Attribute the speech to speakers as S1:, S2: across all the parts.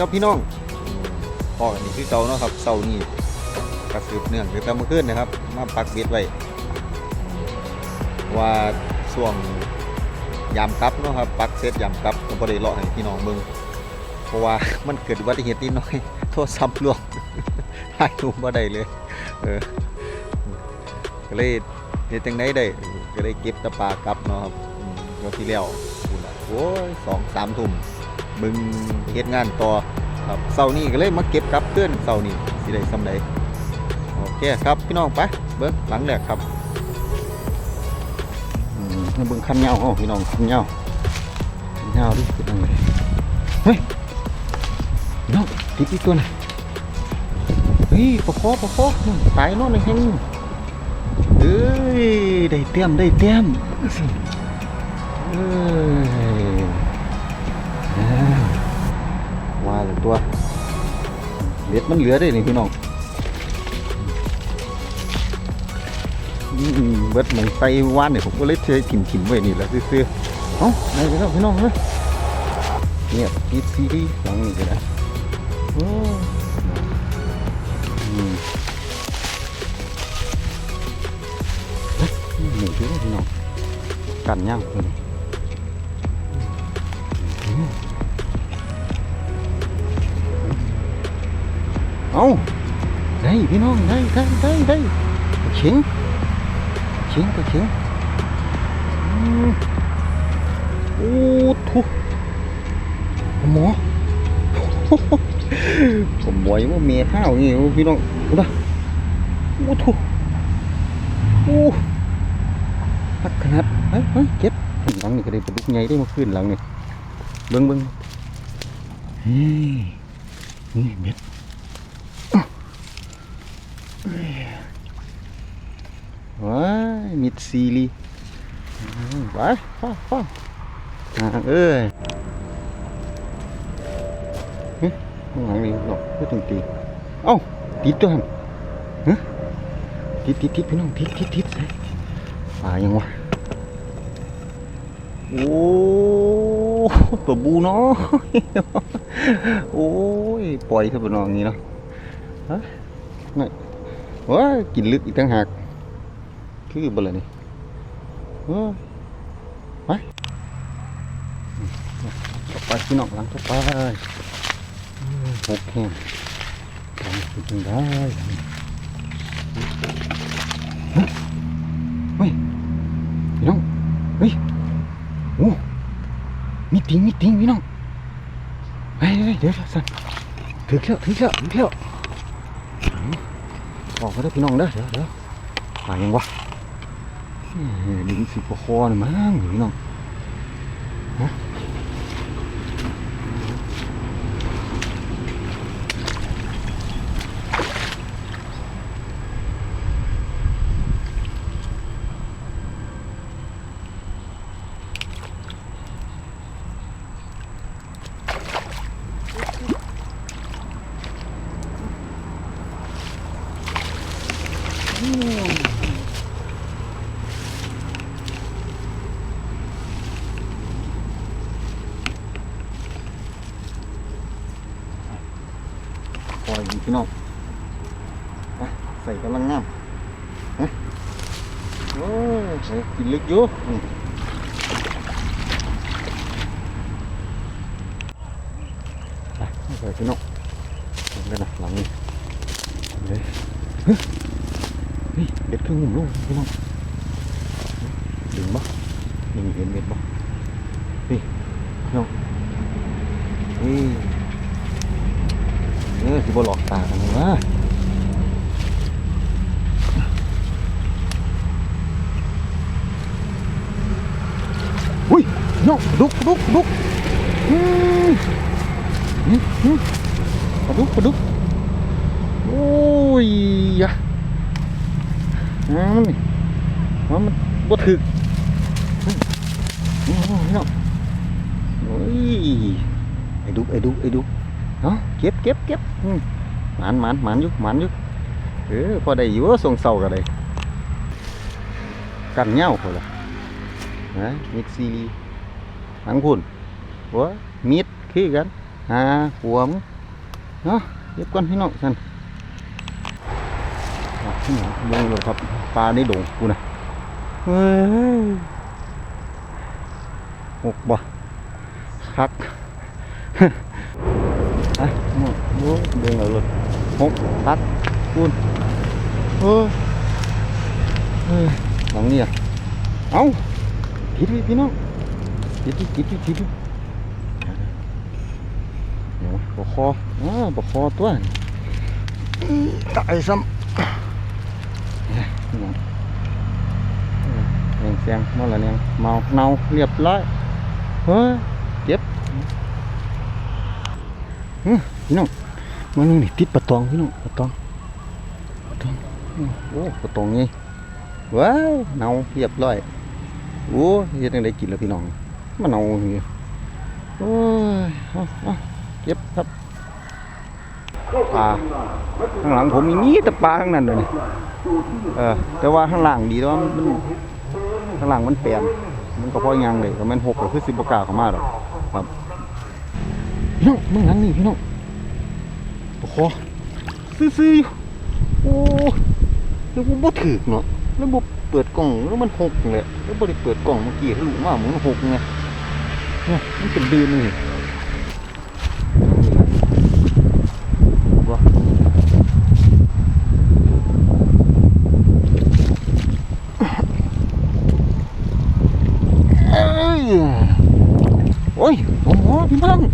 S1: ครับพี่น้องพ่อกันนี่คือเก่าเนาะครับเสานี้กระสืบเนื่องหรือต่เมื่อคืนนะครับ มาปักเบ็ดไว้ ว่าช่วงยามกลับเนาะครับปักเสร็จยามกลับก็บ่ได้เลาะให้พี่น้องเบิ่งเพราะว่ามันเกิดอุบัติเหตุนิดหน่อย โทษซ้ำลวงถ่ายรูปบ่ได้เลยเออก็เลยเฮ็ดจังไดได้ก็เลยเก็บตะปากลับเนาะครับก็ที่แล้วพูดน่ะโอ้ยสองสามทุ่ม มึงเฮ็ดงานต่อครับเสาร์นี้ก็เลยมาเก็บกับเตือนเสาร์นี้สิได้ซำใดโอเคครับพี่น้องไปเบิ่งหลังแรกครับอืมเบิ่งคันเหงาเฮาพี่น้องคันเหงาคันเหงาดิเป็นจังไดเฮ้ยน้องติดอีกตัวน่ะเฮ้ยปะคอปะคอตายนาะในแห้งเอ้ยได้เต็มได้เต็มเอ้ย ตัวเล็ดมันเหลือได้นี่พี่น้องเบิดหมองไตวานเนี่ยผมก็เลยเทถิ่มถิ่มๆไว้นี่แหละซื่อๆเอ้าไหนไปแล้วพี่น้องเฮ้ยเนี่ยพีซีดีหลังนี้ก็ได้โอ้อืมเฮ้ยหนึ่งชิ้นพี่น้องกันย่างเลย เอาได้พี่น้องได้ได้ได้ได้เข็งเข็งก็เข็งอืมโอ้ทุกหมอผมบอยว่าเมียข้าวนี่โอ้พี่น้องดูนะโอ้ทุโอ้พักขนาดเฮ้ยเฮ้ยเก็บหลังนี่ก็ได้ปลาดุกใหญ่ได้มาขึ้นหลังนี่เบิ้งเบิ้งเฮ้ยนี่เบ็ดว้ายมิ ดซีรีไปฟ้าฟ้าเอ้ยเฮ้ยข้างหลังนี่หรอกพูดถึงตีเอ้าติดตัวหันฮะติดติดติดพี่น้องติดติดติดใส่ป่ายังวะโอ้ตัวบูเนาะโอ้ยปล่อยเถอะพี่น้องอย่างนี้เนาะฮะนี่ว้ากินลึกอีกต่างหาก คือบ่ล่ะนี่ไปต่อไปพี่น้องหลังต่อไปอืมหกแห้งทำเป็นได้เฮ้ยพี่น้องเฮ้ยโอ้มีติงมีติงพี่น้องเฮ้ยเดี๋ยวสั่นถึงแล้วถึงแล้วถึงแล้วออกมาได้พี่น้องเด้อเดี๋ยวเดี๋ยวมายังวะ ลิงสิบกว่าคอเลยมั้งหรือน้องฮะคอยอยู่ พี่น้องใส่กำลังงามโอ้ยใส่กินลึกอยู่ไปใส่พี่น้องลงเลยนะหลังนี้เลยเฮ้ยเฮ้ยเด็ดเครื่งหุ่มลงพี่น้องดึงบ่ดึงเห็นเม็ดบ่นี่พี่น้องนี่ เออสิบหลอกตากันวะอุ้ยน้องดุกดุกดุกอืมอืมอืมปดุกปดุกโอ้ยยะอ่ามันนี่มันบ่ถึกอืมอืมน้องโอ้ยไอ้ดุกไอ้ดุกไอ้ดุก เนาะเก็บเก็บเก็บหมันหมันหมันยู่หมันยู่เออพอได้อยู่ส่งเสากันเลยกันเง้าพอละนะมิดซีรีทั้งคุณวะมิดคือกันหาหัวมเนาะเก็บก่อนพี่น้องท่านที่ไหนมองเลยครับปลาในโด่งกูนะเฮ้ยหกบ่คัก อะหมดโอ้เดินเอาเลยหกคักคูณเฮ้ยหลังนี่อะเอ้าผิดพี่พี่น้องผิดผิดผิดผิดผิดผิดเดี๋ยวปกคออ่าปกคอตัวตายซ้ำเนี่ยเนี่ยเสียงเสียงมาแล้วเนี่ยเมาเนาเรียบร้อยเฮ้ยเจ็บอื้อ พี่น้องมันนี่ติดปะตองพี่น้องปะตองปะตองโอ้ปะตองไงว้ายเน่าเรียบร้อยโอ้เฮ็ดจังไดกินแล้วพี่น้องมันเน่าอยู่โอ้ยเอาเอาเก็บครับปลาข้างหลังผมมีมีแต่ปลาทั้งนั้นเลยเออแต่ว่าข้างหลังดีแล้วมันข้างหลังมันแปลนมันก็พอยังเลยก็มันหกก็คือสิบประกล้าเข้ามาหรอกครับ พี่น้องมึงหลังนี่พี่น้องโอ้โหซื่อๆอยู่โอ้แล้วกูบ่ถึกเนาะแล้วบ่เปิดกล่องแล้วมันหกเลยแล้วบ่ได้เปิดกล่องเมื่อกี้ให้รู้มาเหมือนหกไงเนี่ยมันเป็นดืนนี่ว่าเอ้ยโอ้ยโอ้โหพี่บังโอ้ย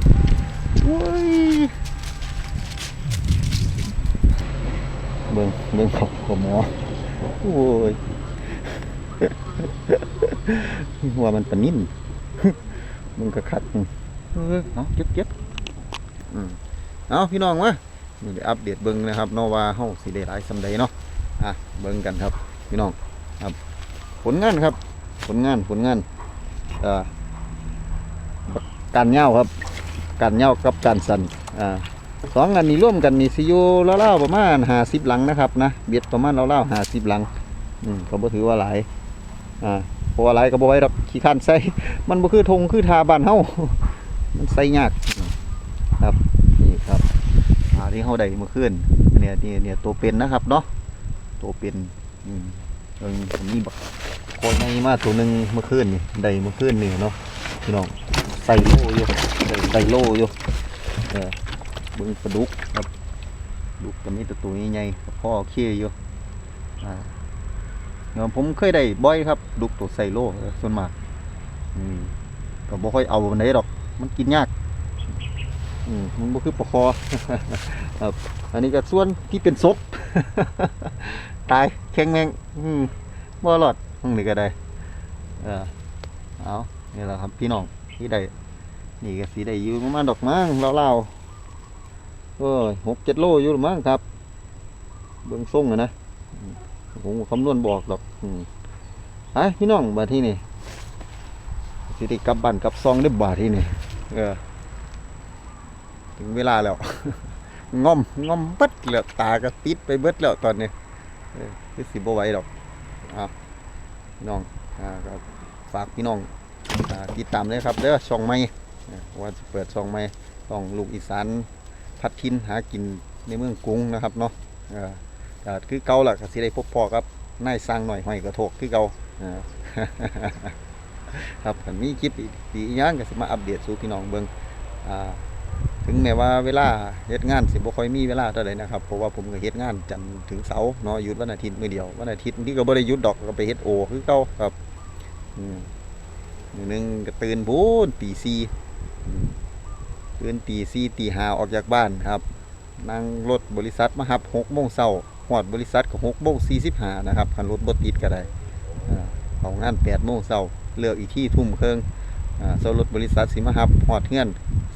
S1: เบิ่งเบิ่งเขาขอหมอโอ้ยหัวมันปะนิ่นมึงก็คัดอืมเออเอาเก็บเก็บอืมเอาพี่น้องมานี่ได้อัปเดตเบิ่งนะครับเนาะว่าเฮาสิได้หลายสำใดเนาะอะเบิ่งกันครับ พี่น้องครับ ผลงานครับ ผลงานผลงานเอ่อการเหย้าครับ การเหย้ากับการสันอ่าสองอันนี้ร่วมกันนี่สิอยู่าๆประมาณ50หลังนะครับนะเบ็ดประมาณเราวๆ50หลังอืมก็บ่ถือว่าหลายอ่าเพราะว่าหลายก็บ่ไว้ดอกขี้ข้านใส่มันบ่คือธงคือทาบ้านเฮามันใส่ยากครับนี่ครับอ่าที่เฮาได้เมื่อคืนเนี่ยนี่เนี่ยตัวเป็นนะครับเนาะตัวเป็นอืมเออมีบักโคอยใหญ่มาตัวหนึงเมื่อคืนนี่ได้เมื่อคืนนี่เนาะพี่น้อง ใส่โล่อยู่ใส่ใส่โล่อยู่เออเบิ่งปลาดุกครับดุกก็มีแต่ตัวใหญ่ๆพ่อเคี้ยอยู่อ่าเออผมเคยได้บ่อยครับ ดุกตัวไซโลเออส่วนมากอืมก็บ่ค่อยเอาบันไดดอก มันกินยากอืมมันบ่คือปลาคอครับอันนี้ก็ส่วนที่เป็นศพตายแข็งแมงอืมบ่รอดตรงนี้ก็ได้ เออเอานี่แหละครับพี่น้อง ที่ได้นี่ก็สีได้อยู่ประมาณดอกมั้งเล่าๆโอ้ยหกเจ็ดโลอยู่หรือมั้งครับ เบื้องส่งอะนะผมคำนวณบอกดอกอืมไปพี่น้องบาที่นี่สิได้กลับบ้านกับซองได้บาที่นี่เออถึงเวลาแล้วง่อมง่อมเบิดแล้วตากระติดไปเบิดแล้วตอนนี้เออคือสิบ่ไหวดอกเอาพี่น้องอ่าก็ฝากพี่น้อง ติดตามเลยครับเด้อช่องใหม่ว่าจะเปิดช่องใหม่ช่องลูกอีสานพัดทินหากินในเมืองกรุงนะครับเนาะเออก็คือเก่าล่ะก็สิได้พบพอครับนายสร้างหน่อยห้อยกระโถกคือเก่าครับมีคลิปอีกอีกอย่างก็สิมาอัปเดตสู่พี่น้องเบิ่งถึงแม้ว่าเวลาเฮ็ดงานสิบ่ค่อยมีเวลาเท่าใดนะครับเพราะว่าผมก็เฮ็ดงานจันทร์ถึงเสาร์เนาะหยุดวันอาทิตย์มื้อเดียววันอาทิตย์ที่ก็บ่ได้หยุดดอกก็ไปเฮ็ดโอคือเก่าครับอืม มือหนึงก็ตื่นพูนตี4อืมตื่นตี4ตี5ออกจากบ้านครับ นั่งรถบริษัทมาครับหกโมงเช้าหอดบริษัทก็หกโมงสี่สิบห้านะครับคันรถบดติดก็ได้เขางานแปดโมงเช้าเลือกอีกที่ทุ่มเครื่องเช้ารถบริษัทสิมาครับหอดเงื่อน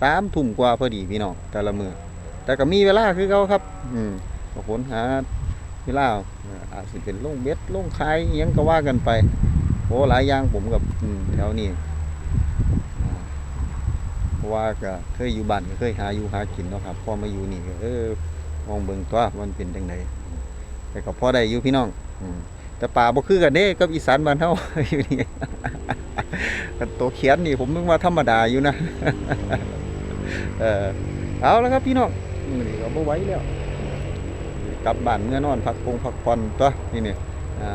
S1: สามทุ่มกว่าพอดีพี่น้องแต่ละมือแต่ก็มีเวลาคือเขาครับ อืมก็ค้นหาเวลาอาจจะเป็นลงเบ็ดลงคายยังก็ว่ากันไป โอ้หลายอย่างผมกับแถวนี้อ่เพราะว่าก็เคยอยู่บ้านก็เคยหาอยู่หากินเนาะครับพอมาอยู่นี่ก็เออมองเบิ่งตัวมันเป็นจังไดแต่ก็พอได้อยู่พี่น้องอืมแต่ป่าบ่คือกันเด้กับอีสานบ้านเฮาอยู่นี่ตัวเขียนนี่ผมนึกว่าธรรมดาอยู่นะเออเอาแล้วครับพี่น้องนี้ก็บ่ไหวแล้วกลับบ้านเมื่อนอนพักพงพักผ่อนตัวนี่นี่อ่า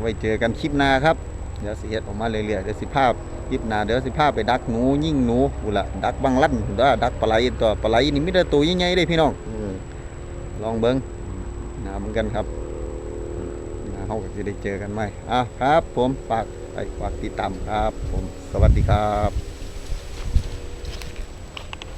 S1: ไว้เจอกันคลิปหน้าครับ เดี๋ยวสิเฮ็ดออกมาเรื่อยๆเดี๋ยวสิภาพคลิปหน้าเดี๋ยวสิพาไปดักหนูยิ่งหนูกูละดักบังลั่นเด้อดักปลาไหลตัวปลาไหลนี่มีแต่ตัวใหญ่ๆเด้พี่น้องอืมลองเบิ่งนะเหมือนกันครับนะเฮาก็สิได้เจอกันใหม่อะครับ ผมฝากไปฝากติดตามครับ ผมสวัสดีครับ